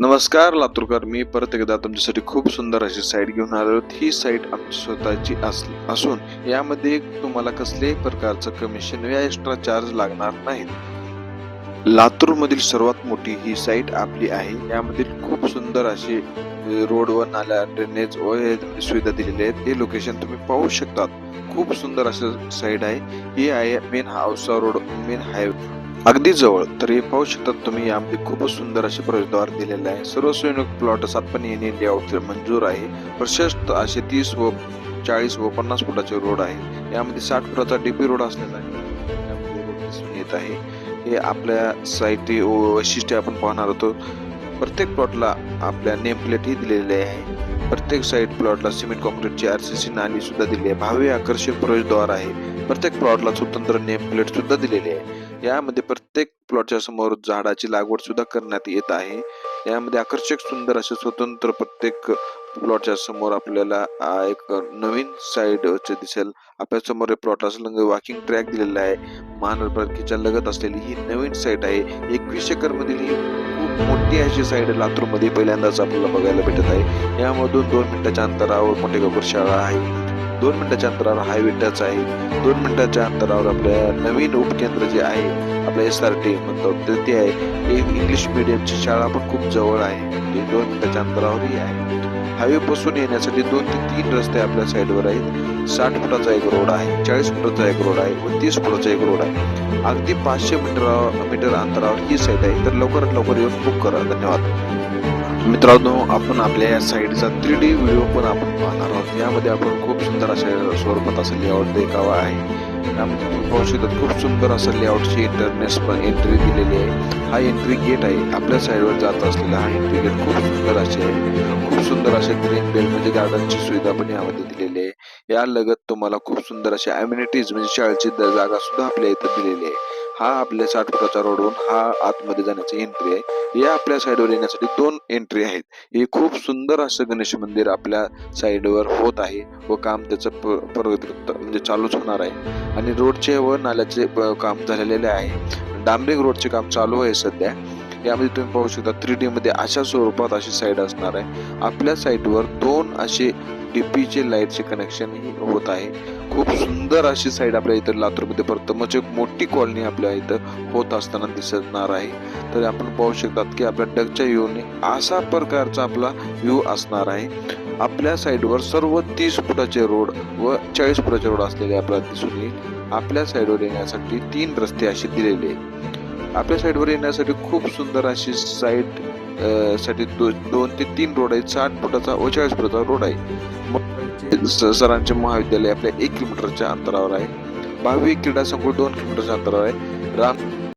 नमस्कार लातूरकर. मी परत एकदा तुमच्यासाठी खूप सुंदर अशी साईट घेऊन आलो ही साईट आमची स्वतःची अस असून यामध्ये तुम्हाला कसल्याही प्रकारचं कमिशन या एक्स्ट्रा चार्ज लागणार नाहीत. लातूरमधील सर्वात मोठी ही साईट आपली आहे. यामधील खूप सुंदर अशी रोड व नाल्या ड्रेनेज व सुविधा दिलेल्या आहेत. हे लोकेशन तुम्ही पाहू शकतात. खूप सुंदर असं साईड आहे. ही आहे मेन हाऊसा रोड मेन हायवे अगदी जवळ तर हे पाहू शकतात तुम्ही यामध्ये खूपच सुंदर असे प्रवेशद्वार दिलेले आहे. सर्व सोयीनुक प्लॉट सातपण येणे लेआउट मंजूर आहे. प्रशस्त असे तीस व चाळीस व पन्नास फुटाचे रोड आहे. यामध्ये साठ फुटाचा डीपी रोड असलेला आहे. यामध्ये रोड दिसून येत आहे. हे आपल्या साईट वैशिष्ट्य आपण पाहणार होतो. प्रत्येक प्लॉटला आपल्या नेम प्लेट ही दिलेली आहे. प्रत्येक साईड प्लॉटला सिमेंट कॉन्क्रीटची आर सी सी नाली सुद्धा दिली आहे. भावे आकर्षक प्रवेशद्वार आहे. प्रत्येक प्लॉटला स्वतंत्र नेम प्लेट सुद्धा दिलेली आहे. यामध्ये प्रत्येक प्लॉटच्या समोर झाडाची लागवड सुद्धा करण्यात येत आहे. यामध्ये आकर्षक सुंदर असे स्वतंत्र प्रत्येक प्लॉटच्या समोर आपल्याला एक नवीन साईड दिसेल. आपल्यासमोर प्लॉट संलग्न वॉकिंग ट्रॅक दिलेला आहे. महानगरपालिकेच्या लगत असलेली ही नवीन साईट आहे. एकवीस एकर मधील ही खूप मोठी अशी साईड लातूरमध्ये पहिल्यांदाच आपल्याला बघायला भेटत आहे. यामधून दोन मिनिटाच्या अंतरावर मोठेगावकर शाळा आहे. दोन मिनिटाच्या अंतरावर हायवे टच आहे. दोन मिनिटाच्या अंतरावर आपल्या नवीन उपकेंद्र जे आहे आपल्या एस आर टी म्हणतो तर ते आहे. एक इंग्लिश मिडियमची शाळा पण खूप जवळ आहे. ते दोन मिनिटाच्या अंतरावरही आहे. हायवे पासून येण्यासाठी दोन ते तीन रस्ते आपल्या साईडवर आहेत. साठ फुटाचा एक रोड आहे चाळीस फुटाचा एक रोड आहे व तीस फुटाचा एक रोड आहे. अगदी पाचशे मीटर मीटर अंतरावर ही साईट आहे. तर लवकरात लवकर येऊन बुक करा. धन्यवाद. मित्रांनो आपण आपल्या या साईडचा थ्री डी व्हिडिओ पण आपण पाहणार आहोत. यामध्ये आपण खूप सुंदर अशा स्वरूपात असं लेआउट देखावा आहे. यामध्ये तुम्ही पाहू खूप सुंदर असं लेआउटची इंटरनेस पण एंट्री दिलेली आहे. हा एंट्री गेट आहे. आपल्या साईडवर जात असलेला हा एंट्री गेट खूप सुंदर असे आहे. खूप सुंदर असे ग्रीन बेल्ट म्हणजे गार्डनची सुविधा पण यामध्ये दिलेली आहे. या लगत तुम्हाला खूप सुंदर अशा अम्युनिटीज म्हणजे शाळेची जागा सुद्धा आपल्या इथं दिलेली आहे. हा आपल्या साठ रोड रोडवरून हा आतमध्ये जाण्याची एंट्री आहे. या आपल्या साईडवर येण्यासाठी दोन एंट्री आहेत. हे खूप सुंदर असं गणेश मंदिर आपल्या साईडवर होत आहे व काम त्याचं प- प्रगती म्हणजे चालूच होणार आहे. आणि रोडचे व नाल्याचे काम झालेले आहे. डांबरिंग रोडचे काम चालू आहे सध्या. यामध्ये तुम्ही पाहू शकता थ्री डी मध्ये अशा स्वरूपात अशी साईड असणार आहे. आपल्या साईडवर दोन असे डीपीचे लाईटचे कनेक्शन होत आहे. खूप सुंदर अशी साईड आपल्या इथं लातूरमध्ये प्रथमच म्हणजे एक मोठी कॉलनी आपल्या इथं होत असताना दिसणार आहे. तर आपण पाहू शकतात की आपल्या डगच्या व्ह्यूने असा प्रकारचा आपला व्ह्यू असणार आहे. आपल्या साईडवर सर्व तीस फुटाचे रोड व चाळीस फुटाचे रोड असलेले आपल्याला दिसून येईल. आपल्या साईडवर येण्यासाठी तीन रस्ते असे दिलेले आहेत. आपल्या साईडवर येण्यासाठी खूप सुंदर अशी साईडसाठी दो, दोन ते तीन रोड आहेत. साठ फुटाचा व चाळीस फुटाचा रोड आहे. मग स- सरांचे महाविद्यालय आपल्या एक किलोमीटरच्या अंतरावर आहे. भावी क्रीडा संकुल दोन किलोमीटरच्या अंतरावर आहे. राम